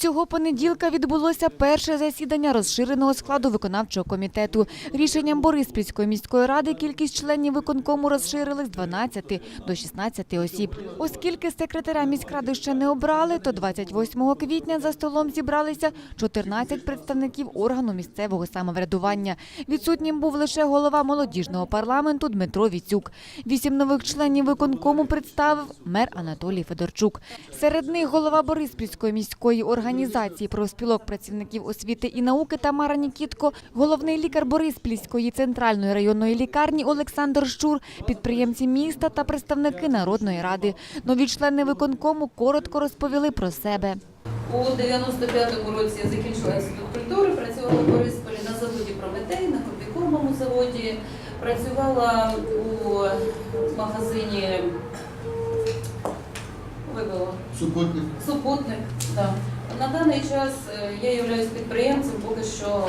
Цього понеділка відбулося перше засідання розширеного складу виконавчого комітету. Рішенням Бориспільської міської ради кількість членів виконкому розширили з 12 до 16 осіб. Оскільки секретаря міськради ще не обрали, то 28 квітня за столом зібралися 14 представників органу місцевого самоврядування. Відсутнім був лише голова молодіжного парламенту Дмитро Віцюк. Вісім нових членів виконкому представив мер Анатолій Федорчук. Серед них голова Бориспільської міської організації профспілок працівників освіти і науки Тамара Нікітко, головний лікар Бориспільської центральної районної лікарні Олександр Щур, підприємці міста та представники народної ради. Нові члени виконкому коротко розповіли про себе. У 95-му році я закінчила інститут культури, працювала в Борисполі на заводі Прометей, на комбікормовому заводі, працювала у магазині вибила, Супутник. супутник. Да. На даний час е, я являюсь підприємцем, поки що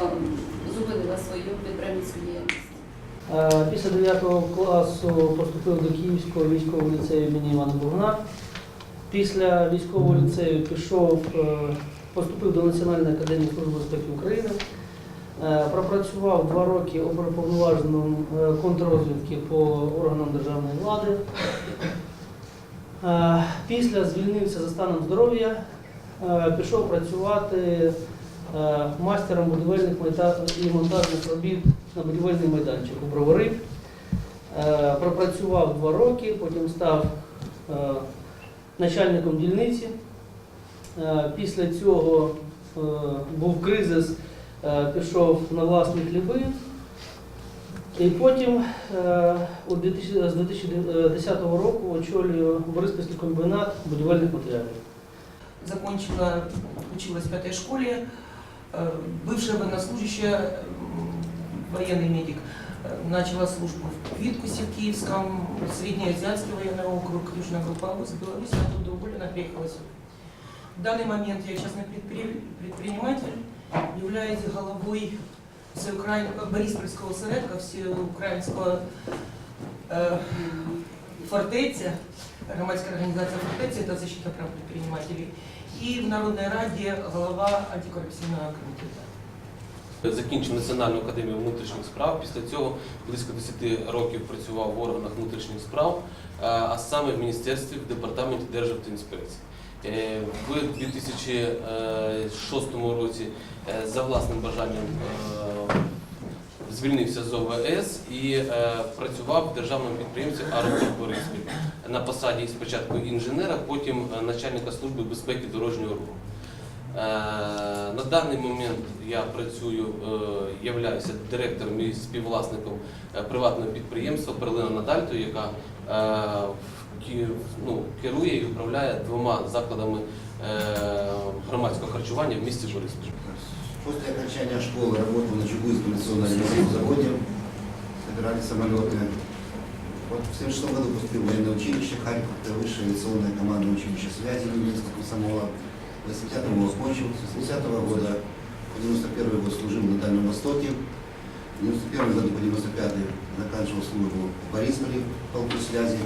зупинила свою підприємницьку діяльність. Е, Після 9 класу поступив до Київського військового ліцею імені Івана Богуна. Після військового ліцею пішов, е, поступив до Національної академії служби безпеки України. Пропрацював два роки оперуповноваженим контррозвідки по органам державної влади. Після звільнився за станом здоров'я, пішов працювати е, мастером будівельних і монтажних робіт на будівельний майданчик у Бровари. Е, Пропрацював два роки, потім став е, начальником дільниці. Е, Після цього е, був кризис, е, пішов на власні хліби. І потім е, у 2000 з 2010 року очолюю Бориспільський комбінат будівельних матеріалів. Закончила, училась в пятой школе, э, бывшая военнослужащая, военный медик, э, начала службу в Виткусе в Киевском, Среднеазиатский военный округ, Южная группа АУС, Беларусь, оттуда уволена, приехала сюда. В данный момент я частный предпри- предприниматель, являюсь головой всеукраин- Бориспольского осередка, всеукраинского э, фортеця, громадська організація фортеця, це защита прав предпринимателей, і в Народній Раді голова антикорупційного комітету. Закінчив Національну академію внутрішніх справ. Після цього близько 10 років працював в органах внутрішніх справ, е, а саме в міністерстві в департаменті Державтоінспекції. Е, В 2006 році е, за власним бажанням звільнився з ОВС і е, працював в державному підприємстві «Аеропорт Бориспіль» на посаді спочатку інженера, потім е, начальника служби безпеки дорожнього руху. Е, На даний момент я працюю, е, являюся директором і співвласником е, приватного підприємства Перлина Надальто, яка е, ну, керує і управляє двома закладами е, громадського харчування в місті Бориспіль. После окончания школы работал на Чугуйском авиационном заводе, собирали самолеты. Вот в 1976 году поступил в военное училище Харьков, это высшее авиационное командное училище связи немецкого комсомола. В 80-м его окончил, с 80-го года по 91 год служил на Дальнем Востоке. В 91 году по 95 заканчивал службу в Борисполе, в полку связи.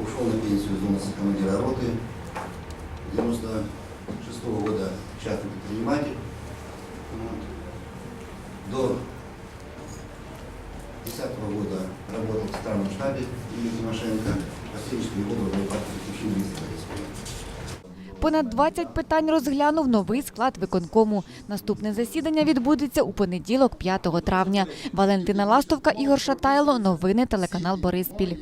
Ушел на пенсию из должности командира роты. 96 года частный предприниматель. До 2010 года работал в старом штабе имени Тимошенко. Последние четыре года был партией заключил министра Борисполя. Понад 20 питань розглянув новий склад виконкому. Наступне засідання відбудеться у понеділок, 5 травня. Валентина Ластовка, Ігор Шатайло. Новини телеканал Бориспіль.